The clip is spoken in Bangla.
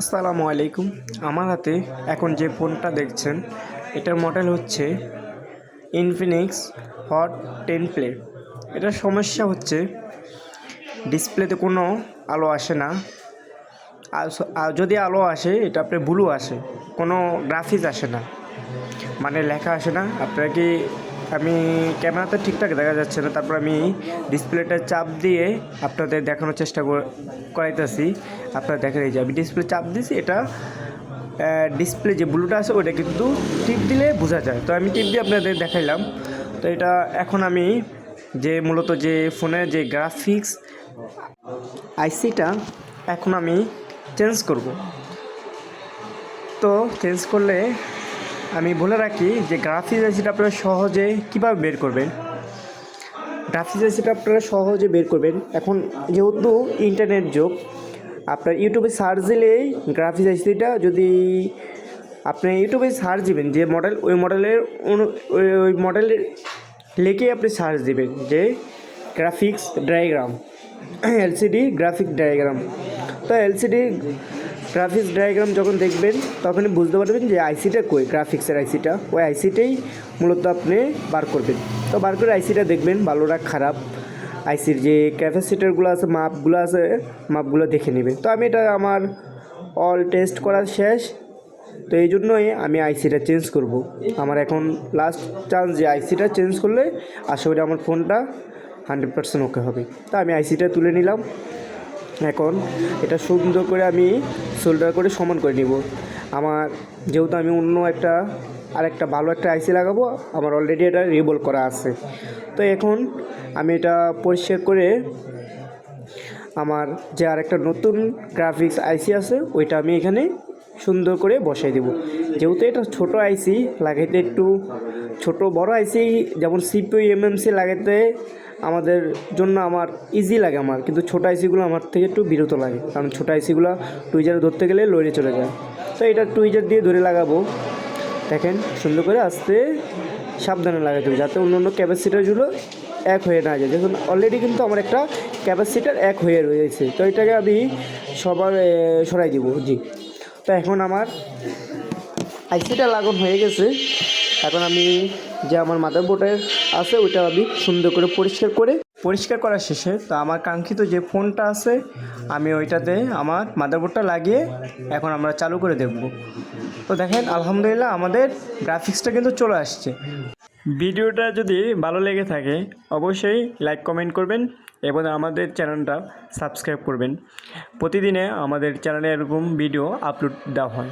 আসসালামু আলাইকুম। আমার হাতে এখন যে ফোনটা দেখছেন, এটার মডেল হচ্ছে ইনফিনিক্স হট টেন প্লে এটার সমস্যা হচ্ছে, ডিসপ্লেতে কোনো আলো আসে না। আর যদি আলো আসে, এটা আপনার ব্লু আসে, কোনো গ্রাফিক্স আসে না। মানে লেখা আসে না। আপনারা কি আমি ক্যামেরাতে ঠিকঠাক দেখা যাচ্ছে না, তারপর আমি ডিসপ্লেটা চাপ দিয়ে আপনাদের দেখানোর চেষ্টা কর- করাইতেছি। আপনারা দেখেন এই যে আমি ডিসপ্লে চাপ দিয়েছি, এটা ডিসপ্লে যে ব্লুটা আছে ওটা কিন্তু টিপ দিলে বোঝা যায়। তো আমি টিপ দিয়ে আপনাদের দেখাইলাম। তো এটা এখন আমি যে মূলত যে ফোনের যে গ্রাফিক্স আইসিটা, এখন আমি চেঞ্জ করব। তো চেঞ্জ করলে আমি বলে রাখি যে গ্রাফিক্স আইসিটা আপনারা সহজে কীভাবে বের করবেন? গ্রাফিক্স আইসিটা আপনারা সহজে বের করবেন। এখন যেহেতু ইন্টারনেট যুগ, আপনার ইউটিউবে সার্চ দিলেই গ্রাফিক্স আইসিটা যদি আপনি ইউটিউবে সার্চ দিবেন, যে মডেল ওই মডেলের ওই মডেলের লিখে আপনি সার্চ দিবেন যে graphics diagram LCD graphic diagram তো এলসিডি গ্রাফিক্স ডায়াগ্রাম যখন দেখবেন তখনই বুঝতে পারবেন যে আইসিটা কই গ্রাফিক্সের আইসিটা ওই আইসিটাই মূলত আপনি বার করবেন। তো বার করে আইসিটা দেখবেন ভালো না খারাপ আইসির যে ক্যাপাসিটারগুলো আছে মাপগুলো আছে মাপগুলো দেখে নেবেন তো আমি এটা আমার অল টেস্ট করা শেষ। তো এই জন্যই আমি আইসিটা চেঞ্জ করব। আমার এখন লাস্ট চান্স যে আইসিটা চেঞ্জ করলে, আশা করি আমার ফোনটা হান্ড্রেড পার্সেন্ট ওকে হবে। তো আমি আইসিটা তুলে নিলাম। এখন এটা সুন্দর করে আমি সোল্ডার করে সমান করে নিব। আমার যেহেতু আমি অন্য একটা আর একটা ভালো একটা আইসি লাগাবো, আমার অলরেডি এটা রিবল করা আছে। তো এখন আমি এটা পরিষ্কার করে আমার যে আরেকটা নতুন গ্রাফিক্স আইসি আছে, ওইটা আমি এখানে সুন্দর করে বসাই দেব। যেহেতু এটা ছোট আইসি, লাগাইতে একটু ছোট বড় আইসি, যেমন সিপিউ এমএমসি লাগাইতে আমাদের জন্য আমার ইজি লাগে আমার। কিন্তু ছোট আইসিগুলো আমার থেকে একটু বিরত লাগে, কারণ ছোট আইসিগুলো টুইজারে ধরতে গেলে লড়ে চলে যায়। তো এটা টুইজার দিয়ে ধরে লাগাবো। দেখেন, সুন্দর করে আস্তে সাবধানে লাগাতে হবে যাতে অন্য অন্য ক্যাপাসিটারগুলো এক হয়ে না যায়। দেখুন অলরেডি কিন্তু আমার একটা ক্যাপাসিটার এক হয়ে রয়েছে। তো এটাকে আমি সবার সরাই দিব, জি। তো এখন আমার আইসিটা লাগন হয়ে গেছে। এখন আমি যে আমার মাদার বোর্ডের আছে, ওইটা আমি সুন্দর করে পরিষ্কার করে পরিষ্কার করা শেষে, তো আমার কাঙ্ক্ষিত যে ফোনটা আছে, আমি ওইটাতে আমার মাদারবোর্ডটা লাগিয়ে এখন আমরা চালু করে দেখব। তো দেখেন, আলহামদুলিল্লাহ আমাদের গ্রাফিক্সটা কিন্তু চলে আসছে। ভিডিওটা যদি ভালো লেগে থাকে, অবশ্যই লাইক, কমেন্ট করবেন এবং আমাদের চ্যানেলটা সাবস্ক্রাইব করবেন। প্রতিদিনে আমাদের চ্যানেলে এরকম ভিডিও আপলোড দেওয়া হয়।